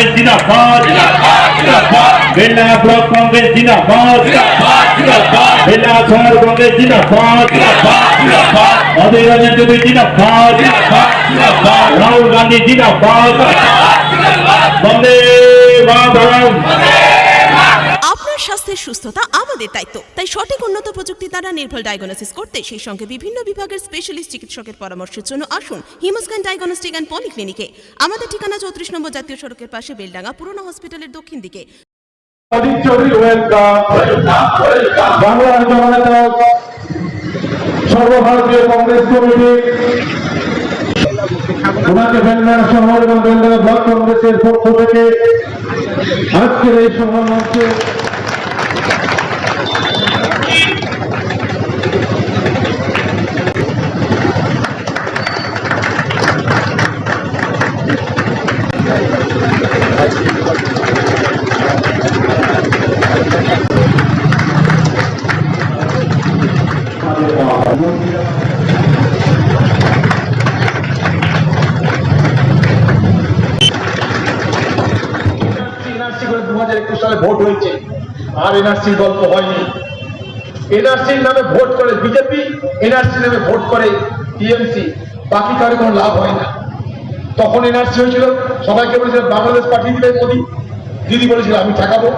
কংগ্রেস জিন্দাবাদ। বেলডাঙ্গা ব্লক কংগ্রেস জিন্দাবাদ। বেলডাঙ্গা শহর কংগ্রেস জিন্দাবাদ। অধীর রঞ্জন চৌধুরী জিন্দাবাদ রাহুল গান্ধী জিন্দাবাদ। বন্দে মাতরম। স্বাস্থ্যের সুস্থতা আমাদের দায়িত্ব। তাই সঠিক উন্নত প্রযুক্তি দ্বারা নির্ভুল ডায়াগনোসিস করতে সেই সঙ্গে বিভিন্ন বিভাগের স্পেশালিস্ট চিকিৎসকের পরামর্শের জন্য আসুন হিমোস্ক্যান ডায়াগনস্টিক অ্যান্ড পলিক্লিনিকে আমাদের ঠিকানা চৌত্রিশ নম্বর জাতীয় সড়কের পাশে বেলডাঙ্গা পুরনো হসপিটালের দক্ষিণ দিকে। সর্বভারতীয় কংগ্রেস কমিটি আজকের এই সভা মঞ্চে আর এনআরসি গল্প হয়নি। এনআরসির নামে ভোট করে বিজেপি এনআরসি নামে ভোট করে টিএমসি। বাকি কারও কোনো লাভ হয় না। তখন এনআরসি হয়েছিল, সবাইকে বলেছিল, বাংলাদেশ পাঠিয়ে দিবে মোদি। দিদি বলেছিল, আমি ঠেকাবো।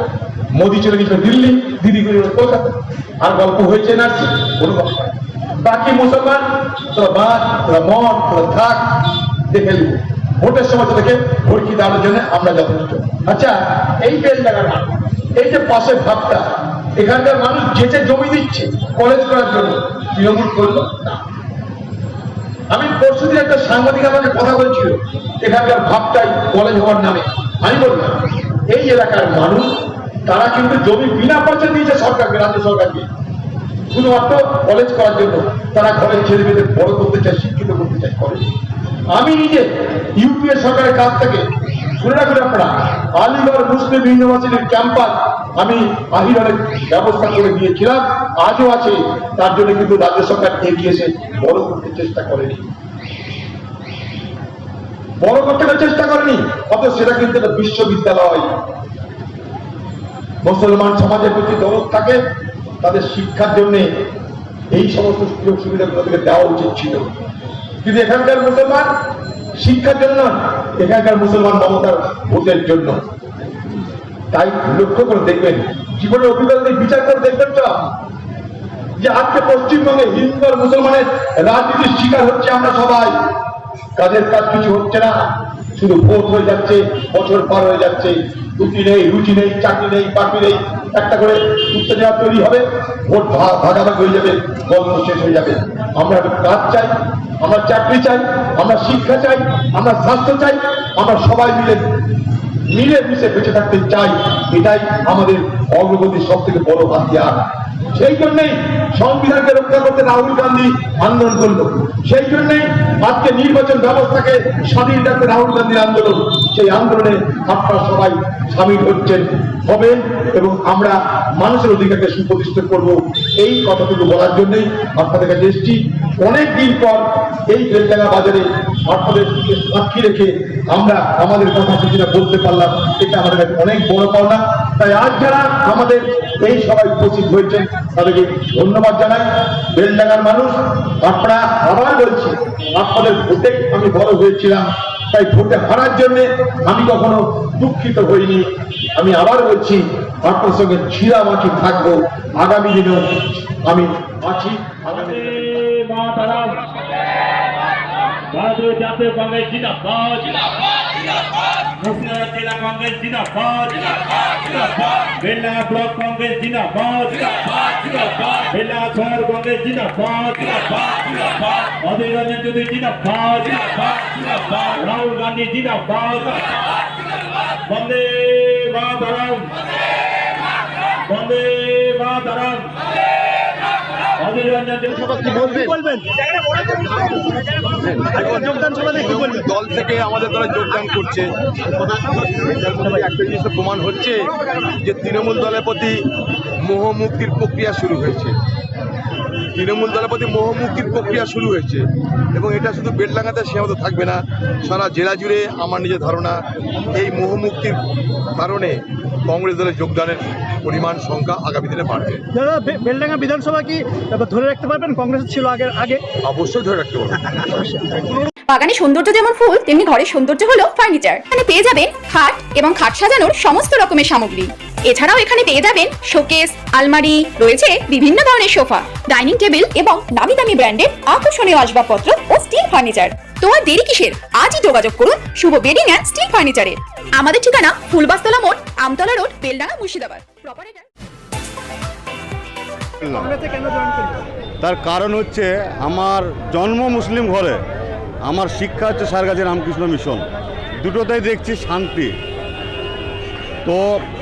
মোদি চলে গেছিল দিল্লি, দিদি গেছিল কলকাতা। আর গল্প হয়েছে এনআরসি কোনো গল্প বাকি মুসলমান, তোরা বাদ, তোরা মদ, তোরা থাক দেখে নিব। ভোটের সময় তোদেরকে ভোট কি দেওয়ার জন্য আমরা যথেষ্ট। আচ্ছা এই জায়গার মানুষ এই যে পাশের ভাবটা এখানকার মানুষ যেচে জমি দিচ্ছে কলেজ করার জন্য। তৃণমূল করল? না। আমি পরশুদিন একটা সাংবাদিক আমাকে কথা বলছিল, এখানকার ভাবটাই কলেজ হওয়ার নামে। আমি বললাম, এই এলাকার মানুষ, তারা কিন্তু জমি বিনা পয়সা দিয়েছে সরকারকে, রাজ্য সরকারকে। শুধুমাত্র কলেজ করার জন্য তারা ঘরের ছেলে মেয়েদের বড় করতে চায়, শিক্ষিত করতে চায় কলেজ আমি নিজে ইউপিএ সরকারের কাছ থেকে শুনে রাখুন আপনারা আলিগড় মুসলিম ইউনিভার্সিটির ক্যাম্পাস আমি আহিরের ব্যবস্থা করে দিয়েছিলাম আজও আছে তার জন্য কিন্তু রাজ্য সরকার এগিয়ে এসে বড় করতে চেষ্টা করেনি। বড় করতে চেষ্টা করেনি অত সেটা কিন্তু একটা বিশ্ববিদ্যালয়। মুসলমান সমাজের প্রতি দরদ থাকে তাদের শিক্ষার জন্য এই সমস্ত সুযোগ সুবিধাগুলো তাদেরকে দেওয়া উচিত ছিল। কিন্তু এখানকার মুসলমান শিক্ষার জন্য নয়, এখানকার মুসলমান মমতার ভোটের জন্য। তাই লক্ষ্য করে দেখবেন, জীবনের অভিজ্ঞতা বিচার করে দেখবেন তো, যে আজকে পশ্চিমবঙ্গে হিন্দু আর মুসলমানের রাজনীতির শিকার হচ্ছে আমরা সবাই। কাজের কাজ কিছু হচ্ছে না, শুধু ভোট হয়ে যাচ্ছে, বছর পার হয়ে যাচ্ছে। রুটি নেই রুচি নেই চাকরি নেই বাকি নেই, একটা করে উত্তেজনা তৈরি হবে, ভোট ভাগাভাগি হয়ে যাবে গল্প শেষ হয়ে যাবে। আমরা কাজ চাই, আমরা চাকরি চাই, আমরা শিক্ষা চাই, আমরা স্বাস্থ্য চাই, আমরা সবাই মিলে মিলে মিশে বেঁচে থাকতে চাই, এটাই আমাদের অগ্রগতির সব থেকে বড় হাতিয়ার সেই জন্যই সংবিধানকে রক্ষা করতে রাহুল গান্ধী আন্দোলন করল। সেই জন্যই আজকে নির্বাচন ব্যবস্থাকে স্বাধীন রাখতে রাহুল গান্ধীর আন্দোলন। সেই আন্দোলনে আপনারা সবাই সামিল হচ্ছেন, হবেন এবং আমরা মানুষের অধিকারকে সুপ্রতিষ্ঠিত করব। এই কথাটুকু বলার জন্যই আপনাদের কাছে এসেছি। অনেক দিন পর এই বেলডাঙ্গা বাজারে আপনাদের সাক্ষী রেখে আমরা আমাদের কথা কিছুটা বলতে পারলাম। এটা আমাদের কাছে অনেক বড় পাওনা। তাই আজ যারা আমাদের এই সবাই উপস্থিত হয়েছেন, তাদেরকে ধন্যবাদ জানাই। বেলডাঙ্গার মানুষ, আপনারা আবার বলছি, আপনাদের ভোটে আমি বড় হয়েছিলাম, তাই ভোটে হারার জন্য আমি কখনো দুঃখিত হইনি। আমি আবার বলছি, আপনার সঙ্গে ছিলামাছি থাকব, আগামী দিনেও আমি আছি, আগামী জাতীয় কংগ্রেস জিন্দাবাদ। মুর্শিদাবাদ জেলা কংগ্রেস জিন্দাবাদ বেলডাঙ্গা ব্লক কংগ্রেস জিন্দাবাদ বেলডাঙ্গা শহর কংগ্রেস জিন্দাবাদ অধীর রঞ্জন চৌধুরী জিন্দাবাদ রাহুল গান্ধী জিন্দাবাদ বন্দে মাতরম বন্দে মাতরম অধীর রঞ্জন চৌধুরী দল থেকে আমাদের দলে যোগদান করছে। একটা জিনিস প্রমাণ হচ্ছে যে তৃণমূল দলের প্রতি মোহমুক্তির প্রক্রিয়া শুরু হয়েছে। তৃণমূল দলের প্রতি মোহমুক্তির প্রক্রিয়া শুরু হয়েছে এবং এটা শুধু বেলডাঙ্গাতে সীমাবদ্ধ থাকবে না সারা জেলা জুড়ে আমার নিজের ধারণা এই মোহমুক্তির কারণে কংগ্রেস দলের যোগদানের পরিমাণ সংখ্যা আগামী দিনে বাড়বে। দাদা বেলডাঙ্গা বিধানসভা কি ধরে রাখতে পারবেন? কংগ্রেস ছিল আগের আগে? অবশ্যই ধরে রাখতে পারবে। বাগানে সৌন্দর্য যেমন ফুল তেমনি ঘরের সৌন্দর্য হলো ফার্নিচার। এখানে পেয়ে যাবেন খাট এবং খাট সাজানোর সমস্ত রকমের সামগ্রী। এছাড়াও এখানে পেয়ে যাবেন শোকেস আলমারি রয়েছে বিভিন্ন ধরনের সোফা ডাইনিং টেবিল এবং নামি দামি ব্র্যান্ডের আকর্ষণীয় আসবাবপত্র ও স্টিল ফার্নিচার তো আর দেরি কিসের? আজই যোগাযোগ করুন শুভ বেডিং অ্যান্ড স্টিল ফার্নিচারের আমাদের ঠিকানা ফুলবাস্তলা মোড় আমতলা রোড বেলডাঙ্গা মুর্শিদাবাদ। প্রপারেটার তার কারণ হচ্ছে আমার জন্ম মুসলিম ঘরে আমার শিক্ষা হচ্ছে সারগাছি রামকৃষ্ণ মিশন দুটোতেই দেখছি শান্তি। তো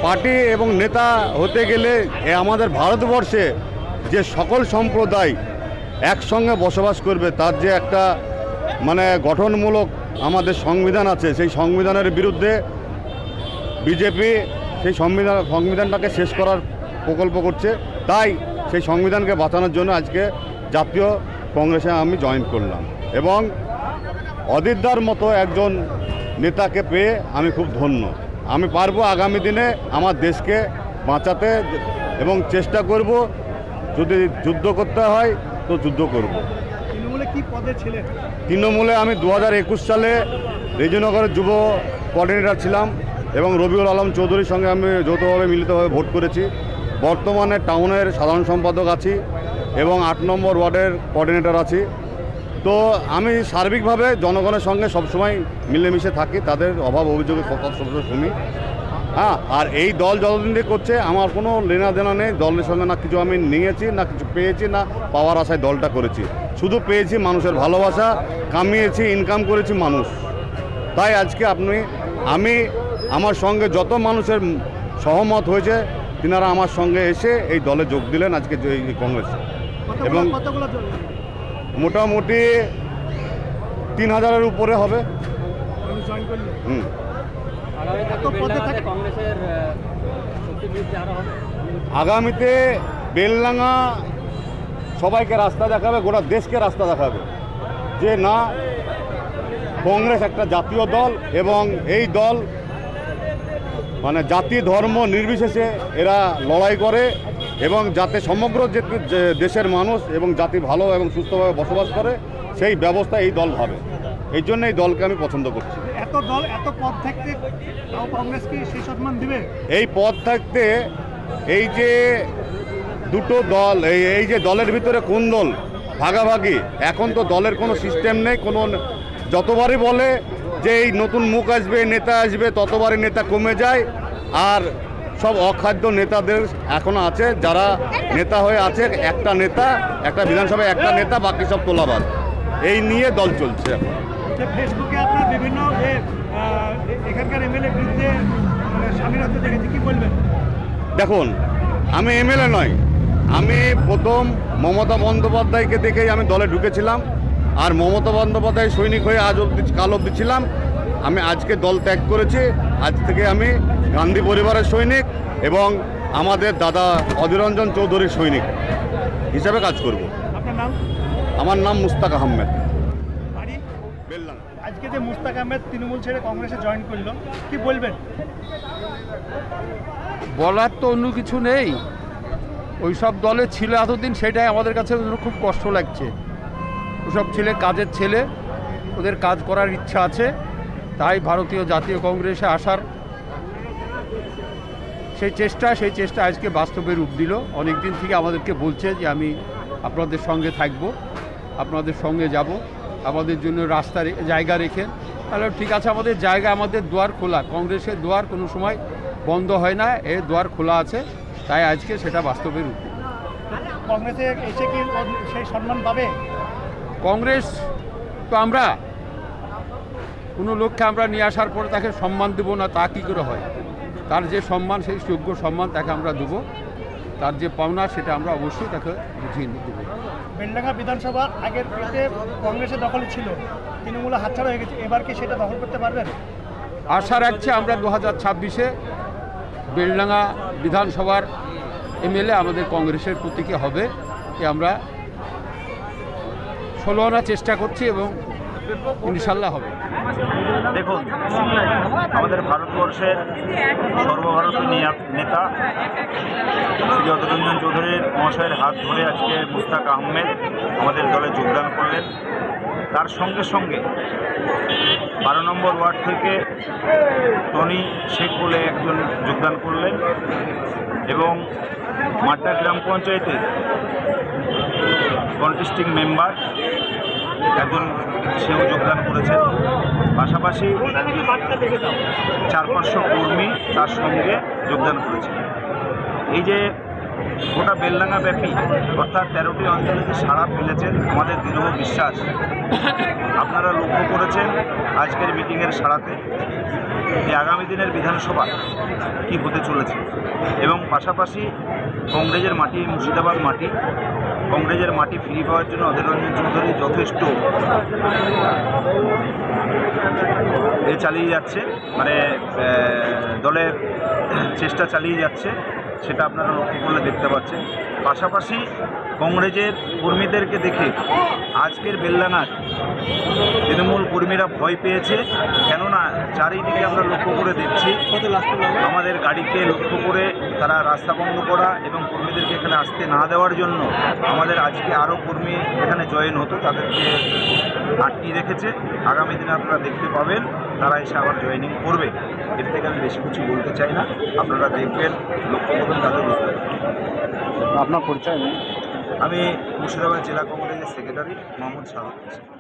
পার্টি এবং নেতা হতে গেলে আমাদের ভারতবর্ষে যে সকল সম্প্রদায় একসঙ্গে বসবাস করবে, তার যে একটা মানে গঠনমূলক আমাদের সংবিধান আছে, সেই সংবিধানের বিরুদ্ধে বিজেপি সেই সংবিধান, সংবিধানটাকে শেষ করার প্রকল্প করছে। তাই সেই সংবিধানকে বাঁচানোর জন্য আজকে জাতীয় কংগ্রেসে আমি জয়েন করলাম এবং অদিতদার মতো একজন নেতাকে পেয়ে আমি খুব ধন্য। আমি পারব আগামী দিনে আমার দেশকে বাঁচাতে এবং চেষ্টা করব। যদি যুদ্ধ করতে হয় তো যুদ্ধ করব। তৃণমূলে কি পদে ছিলেন? তৃণমূলে আমি দু হাজার একুশ সালে রেজিনগরের যুব কোঅর্ডিনেটর ছিলাম এবং রবিউল আলম চৌধুরীর সঙ্গে আমি যৌথভাবে মিলিতভাবে ভোট করেছি। বর্তমানে টাউনের সাধারণ সম্পাদক আছি এবং আট নম্বর ওয়ার্ডের কোঅর্ডিনেটর আছি। তো আমি সার্বিকভাবে জনগণের সঙ্গে সবসময় মিলেমিশে থাকি তাদের অভাব অভিযোগের কথা সবসময় শুনি হ্যাঁ আর এই দল যতদিন দিয়ে করছে আমার কোনো লেনা দেনা নেই দলের সঙ্গে না কিছু আমি নিয়েছি না কিছু পেয়েছি না পাওয়ার আশায় দলটা করেছি। শুধু পেয়েছি মানুষের ভালোবাসা কামিয়েছি ইনকাম করেছি মানুষ। তাই আজকে আপনি আমি আমার সঙ্গে যত মানুষের সহমত হয়েছে তিনারা আমার সঙ্গে এসে এই দলে যোগ দিলেন আজকে যে এই কংগ্রেসে। এবং মোটামুটি তিন হাজারের উপরে হবে। হুম। এত পদে থাকে। আগামীতে বেললাঙ্গা সবাইকে রাস্তা দেখাবে গোটা দেশকে রাস্তা দেখাবে। যে না কংগ্রেস একটা জাতীয় দল এবং এই দল মানে জাতি ধর্ম নির্বিশেষে এরা লড়াই করে। এবং যাতে সমগ্র যে দেশের মানুষ এবং জাতি ভালো এবং সুস্থভাবে বসবাস করে সেই ব্যবস্থা এই দল ভাবে। এই জন্য এই দলকে আমি পছন্দ করছি। এত দল এত পদ থাকতে তাও কংগ্রেস কি সেই সম্মান দিবে? এই পদ থাকতে এই যে দুটো দল এই এই যে দলের ভিতরে কোন দল ভাগাভাগি এখন তো দলের কোনো সিস্টেম নেই কোনো যতবারই বলে যে এই নতুন মুখ আসবে নেতা আসবে ততবারই নেতা কমে যায় আর সব অখাদ্য নেতাদের এখনও আছে যারা নেতা হয়ে আছে একটা নেতা একটা বিধানসভায় একটা নেতা বাকি সব তোলাবাদ এই নিয়ে দল চলছে এখন। যে ফেসবুকে আপনার বিভিন্ন এ, এখানকার এমএলএ বিরুদ্ধে মানে দেখেছি কি বলবেন? দেখুন আমি এমএলএ নয় আমি প্রথম মমতা বন্দ্যোপাধ্যায়কে দেখেই আমি দলে ঢুকেছিলাম আর মমতা বন্দ্যোপাধ্যায় সৈনিক হয়ে আজ অব্দি কাল অব্দি ছিলাম। আমি আজকে দল ত্যাগ করেছি আজ থেকে আমি গান্ধী পরিবারের সৈনিক এবং আমাদের দাদা অধীরঞ্জন চৌধুরীর সৈনিক হিসাবে কাজ করব। আপনার নাম? আমার নাম মুস্তাক আহমেদ। বাড়ি? বেললাম আজকে যে মুস্তাক আহমেদ তৃণমূল ছেড়ে কংগ্রেসে জয়েন করল কি বলবেন? বলার তো অন্য কিছু নেই। ওই সব দলে ছিল এতদিন সেটাই আমাদের কাছে খুব কষ্ট লাগছে। ওসব ছেলে কাজের ছেলে ওদের কাজ করার ইচ্ছা আছে। তাই ভারতীয় জাতীয় কংগ্রেসে আসার সেই চেষ্টা সেই চেষ্টা আজকে বাস্তবে রূপ দিল। অনেক দিন থেকে আমাদেরকে বলছে যে আমি আপনাদের সঙ্গে থাকব আপনাদের সঙ্গে যাব আমাদের জন্য রাস্তা জায়গা রেখে। তাহলে ঠিক আছে আমাদের জায়গা আমাদের দুয়ার খোলা। কংগ্রেসের দুয়ার কোনো সময় বন্ধ হয় না এ দুয়ার খোলা আছে। তাই আজকে সেটা বাস্তবে রূপ দিল। কংগ্রেসে এসে কি সেই সম্মান পাবে? কংগ্রেস তো আমরা কোনো লোককে আমরা নিয়ে আসার পরে তাকে সম্মান দেবো না তা কী করে হয়? তার যে সম্মান সেই যোগ্য সম্মান তাকে আমরা দেবো। তার যে পাওনা সেটা আমরা অবশ্যই তাকে বুঝিয়ে দেবো। বেলডাঙ্গা বিধানসভা আগের পেটে কংগ্রেসের দখলে ছিল। তৃণমূলে হাতছাড়া হয়ে গেছে। এবার কি সেটা দখল করতে পারবেন? আশা রাখছি আমরা দু হাজার ছাব্বিশে বেলডাঙ্গা বিধানসভার এমএলএ আমাদের কংগ্রেসের প্রতীকে হবে। এ আমরা ষোলো আনার চেষ্টা করছি এবং ইনশাল্লাহ হবে। দেখুন, আমাদের ভারতবর্ষের সর্বভারতীয় নেতা শ্রী অধরঞ্জন চৌধুরীর মহাশয়ের হাত ধরে আজকে মুস্তাক আহমেদ আমাদের দলে যোগদান করলেন। তার সঙ্গে সঙ্গে বারো নম্বর ওয়ার্ড থেকে টনি শেখ বলে একজন যোগদান করলেন এবং মাড্ডা গ্রাম পঞ্চায়েতের কন্টেস্টিং মেম্বার একজন সেও যোগদান করেছেন। পাশাপাশি চার পাঁচশো কর্মী তার সঙ্গে যোগদান করেছে এই যে গোটা বেলডাঙ্গা ব্যাপী অর্থাৎ তেরোটি অঞ্চলে যে সাড়া ফেলেছেন আমাদের দৃঢ় বিশ্বাস। আপনারা লক্ষ্য করেছেন আজকের মিটিংয়ের সাড়াতে যে আগামী দিনের বিধানসভা কি হতে চলেছে। এবং পাশাপাশি কংগ্রেসের মাটি, মুর্শিদাবাদ মাটি কংগ্রেসের মাটি ফিরে পাওয়ার জন্য অধীর রঞ্জন চৌধুরী যথেষ্ট এ চালিয়ে যাচ্ছে মানে দলের চেষ্টা চালিয়ে যাচ্ছে, সেটা আপনারা লক্ষ্য করলে দেখতে পাচ্ছেন। পাশাপাশি কংগ্রেসের কর্মীদেরকে দেখে আজকের বেলডাঙার তৃণমূল কর্মীরা ভয় পেয়েছে, কেননা চারিদিকে আমরা লক্ষ্য করে দেখছি, আমাদের গাড়িকে লক্ষ্য করে তারা রাস্তা বন্ধ করা এবং কর্মীদেরকে এখানে আসতে না দেওয়ার জন্য আমাদের আজকে আরও কর্মী এখানে জয়েন হতো তাদেরকে আটকিয়ে রেখেছে। আগামী দিনে আপনারা দেখতে পাবেন তারা এসে আবার জয়েনিং করবে। এর থেকে আমি বেশি কিছু বলতে চাই না। আপনারা দেখবেন লক্ষ্য করবেন তাদের বুঝতে আপনার পরিচয় নেই? আমি মুর্শিদাবাদ জেলা কংগ্রেসের সেক্রেটারি মোহাম্মদ শাহরুখ হোসেন।